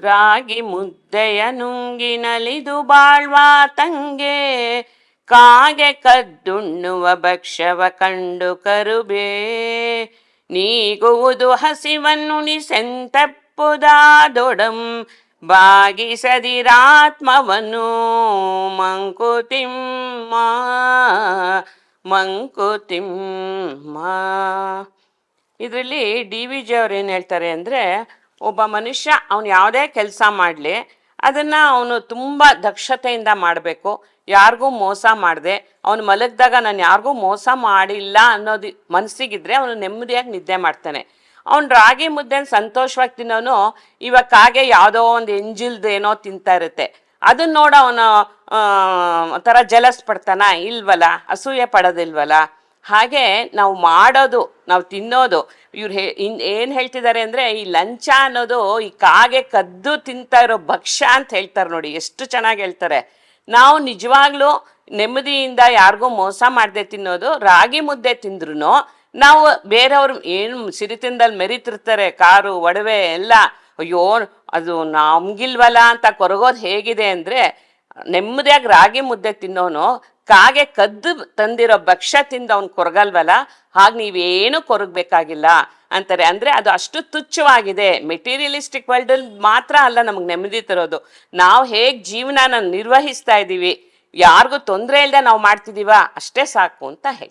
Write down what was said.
ರಾಗಿ ಮುದ್ದೆಯ ನುಂಗಿನಲಿದು ಬಾಳ್ವಾ ತಂಗೆ. ಕಾಗೆ ಕದ್ದುಣ್ಣುವ ಭಕ್ಷವ ಕಂಡು ಕರುಬೇ. ನೀಗುವುದು ಹಸಿವನ್ನುಣಿಸೆಂತಪ್ಪುದಾದೊಡಂ ಬಾಗಿಸದಿರಾತ್ಮವನ್ನು ಮಂಕುತಿಮ್ಮ. ಮಂಕುತಿಮ್ಮ. ಇದರಲ್ಲಿ ಡಿ ವಿ ಜಿ ಅವ್ರು ಏನು ಹೇಳ್ತಾರೆ ಅಂದರೆ ಒಬ್ಬ ಮನುಷ್ಯ ಅವನು ಯಾವುದೇ ಕೆಲಸ ಮಾಡಲಿ, ಅದನ್ನು ಅವನು ತುಂಬ ದಕ್ಷತೆಯಿಂದ ಮಾಡಬೇಕು. ಯಾರಿಗೂ ಮೋಸ ಮಾಡದೆ. ಅವನು ಮಲಗಿದಾಗ ನಾನು ಯಾರಿಗೂ ಮೋಸ ಮಾಡಿಲ್ಲ ಅನ್ನೋದು ಮನಸ್ಸಿಗಿದ್ರೆ ಅವನು ನೆಮ್ಮದಿಯಾಗಿ ನಿದ್ದೆ ಮಾಡ್ತಾನೆ. ಅವ್ನು ರಾಗಿ ಮುದ್ದೆ ಸಂತೋಷವಾಗಿ ತಿನ್ನೋನು ಇವಾಗ ಕಾಗೆ ಯಾವುದೋ ಒಂದು ಎಂಜಿಲ್ದೇನೋ ತಿಂತಾ ಇರುತ್ತೆ. ಅದನ್ನ ನೋಡ ಅವನು ಥರ ಜಲಸ್ ಪಡ್ತಾನ. ಇಲ್ವಲ್ಲ, ಅಸೂಯೆ ಪಡೋದಿಲ್ವಲ್ಲ. ಹಾಗೆ ನಾವು ಮಾಡೋದು, ನಾವು ತಿನ್ನೋದು, ಇವ್ರು ಹೇ, ಇನ್ ಏನು ಹೇಳ್ತಿದ್ದಾರೆ ಅಂದರೆ ಈ ಲಂಚ ಅನ್ನೋದು ಈ ಕಾಗೆ ಕದ್ದು ತಿಂತಾ ಇರೋ ಭಕ್ಷ್ಯ ಅಂತ ಹೇಳ್ತಾರೆ ನೋಡಿ, ಎಷ್ಟು ಚೆನ್ನಾಗಿ ಹೇಳ್ತಾರೆ. ನಾವು ನಿಜವಾಗ್ಲೂ ನೆಮ್ಮದಿಯಿಂದ ಯಾರಿಗೂ ಮೋಸ ಮಾಡದೆ ತಿನ್ನೋದು, ರಾಗಿ ಮುದ್ದೆ ತಿಂದ್ರು ನಾವು ಬೇರೆಯವ್ರು ಏನು ಸಿರಿತಿಂದಲ್ಲಿ ಮೆರಿತಿರ್ತಾರೆ, ಕಾರು, ಒಡವೆ, ಎಲ್ಲ, ಅಯ್ಯೋ, ಅದು ನಮ್ಗಿಲ್ವಲ್ಲ ಅಂತ ಕೊರಗೋದು ಹೇಗಿದೆ ಅಂದರೆ ನೆಮ್ಮದಿಯಾಗಿ ರಾಗಿ ಮುದ್ದೆ ತಿನ್ನೋನು, ಕಾಗೆ ಕದ್ದು ತಂದಿರೋ ಭಕ್ಷ್ಯ ತಿಂದು ಅವ್ನು ಕೊರಗಲ್ವಲ್ಲ, ಹಾಗೆ ನೀವೇನು ಕೊರಗಬೇಕಾಗಿಲ್ಲ ಅಂತಾರೆ. ಅಂದರೆ ಅದು ಅಷ್ಟು ತುಚ್ಛವಾಗಿದೆ. ಮೆಟೀರಿಯಲಿಸ್ಟಿಕ್ ವರ್ಲ್ಡಲ್ಲಿ ಮಾತ್ರ ಅಲ್ಲ ನಮಗೆ ನೆಮ್ಮದಿ ತರೋದು. ನಾವು ಹೇಗೆ ಜೀವನನ ನಿರ್ವಹಿಸ್ತಾ ಇದ್ದೀವಿ ಯಾರಿಗೂ ತೊಂದರೆ ಇಲ್ಲದೆ ನಾವು ಮಾಡ್ತಿದ್ದೀವ ಅಷ್ಟೇ ಸಾಕು ಅಂತ ಹೇಳಿ